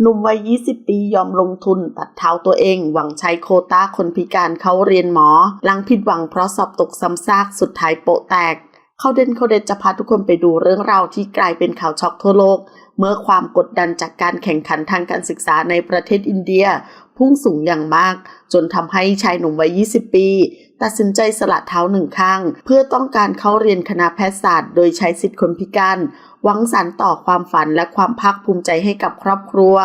หนุ่มวัย 20 ปียอมลงทุนตัดเท้าตัวเอง หวังใช้โคต้าคนพิการเข้าเรียนหมอ หลังผิดหวังเพราะสอบตกซ้ำซากสุดท้ายโปะแตก เขาเด่นเขาเด่นจะพาทุกคนไปดูเรื่องราวที่กลายเป็นข่าวช็อกทั่วโลก เมื่อความกดดันจากการแข่งขันทางการศึกษาในประเทศอินเดีย พุ่งสูงอย่างมาก จนทำให้ชายหนุ่มวัย 20 ปี ตัดสินใจสละเท้าหนึ่งข้าง เพื่อต้องการเข้าเรียนคณะแพทยศาสตร์ โดยใช้สิทธิคนพิการหวังสานต่อความฝันและความภาคภูมิใจให้กับครอบครัว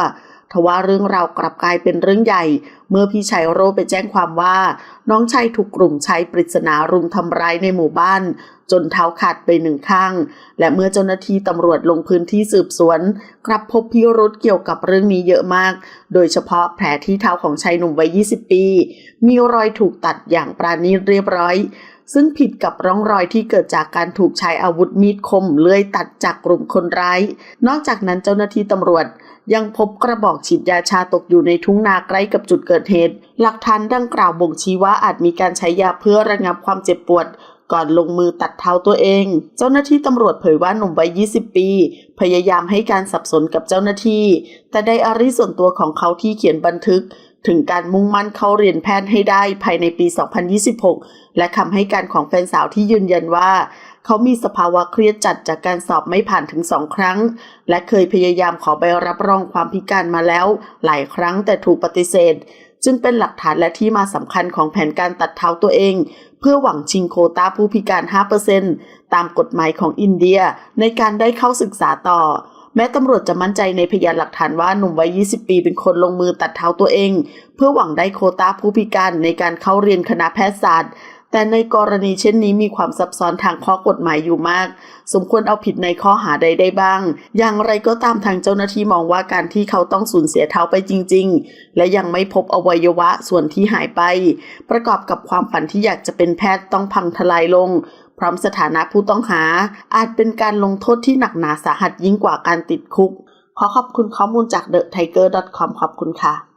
ทว่าเรื่องราวกลับกลายเป็นเรื่องใหญ่ เมื่อพี่ชายโรไปแจ้งความว่า น้องชายถูกกลุ่มชายปริศนารุมทำร้ายในหมู่บ้าน จนเท้าขาดไปหนึ่งข้าง และเมื่อเจ้าหน้าที่ตำรวจลงพื้นที่สืบสวน กลับพบพิรุธเกี่ยวกับเรื่องนี้เยอะมาก โดยเฉพาะแผลที่เท้าของชายหนุ่มวัย 20 ปี มีรอยถูกตัดอย่างปราณีตเรียบร้อย ซึ่งผิดกับร่องรอยที่เกิดจากการถูกใช้อาวุธมีดคมเลื่อยตัดจากกลุ่มคนร้าย นอกจากนั้นเจ้าหน้าที่ตำรวจ ยังพบกระบอกฉีดยาชาตกอยู่ในทุ่งนาใกล้กับจุดเกิดเหตุ หลักฐานดังกล่าวบ่งชี้ว่าอาจมีการใช้ยาเพื่อระงับความเจ็บปวดก่อนลงมือตัดเท้าตัวเอง เจ้าหน้าที่ตำรวจเผยว่าหนุ่มวัย 20 ปี พยายามให้การสับสนกับเจ้าหน้าที่ แต่ไดอารี่ส่วนตัวของเขาที่เขียนบันทึก ถึงการมุ่งมั่นเข้าเรียนแพทย์ให้ได้ภายในปี 2026 และคำให้การของแฟนสาวที่ยืนยันว่า เขามีสภาวะเครียดจัดจากการสอบไม่ผ่านถึงสองครั้ง และเคยพยายามขอใบรับรองความพิการมาแล้ว หลายครั้งแต่ถูกปฏิเสธ จึงเป็นหลักฐานและที่มาสำคัญของแผนการตัดเท้าตัวเอง เพื่อหวังชิงโควต้าผู้พิการ 5%ตามกฎหมายของอินเดียในการได้เข้าศึกษาต่อ แม้ตำรวจจะมั่นใจในพยานหลักฐานว่าหนุ่มวัย 20 ปีเป็นคนลงมือตัดเท้าตัวเอง เพื่อหวังได้โคต้าผู้พิการในการเข้าเรียนคณะแพทยศาสตร์ แต่ในกรณีเช่นนี้มีความซับซ้อนทางข้อกฎหมายอยู่มาก สมควรเอาผิดในข้อหาใดได้บ้าง อย่างไรก็ตามทางเจ้าหน้าที่มองว่าการที่เขาต้องสูญเสียเท้าไปจริง ๆ และยังไม่พบอวัยวะส่วนที่หายไป ประกอบกับความฝันที่อยากจะเป็นแพทย์ต้องพังทลายลง พร้อมสถานะผู้ต้องหา อาจเป็นการลงโทษที่หนักหนาสาหัสยิ่งกว่าการติดคุก ขอขอบคุณข้อมูลจาก TheTiger.com ขอบคุณค่ะ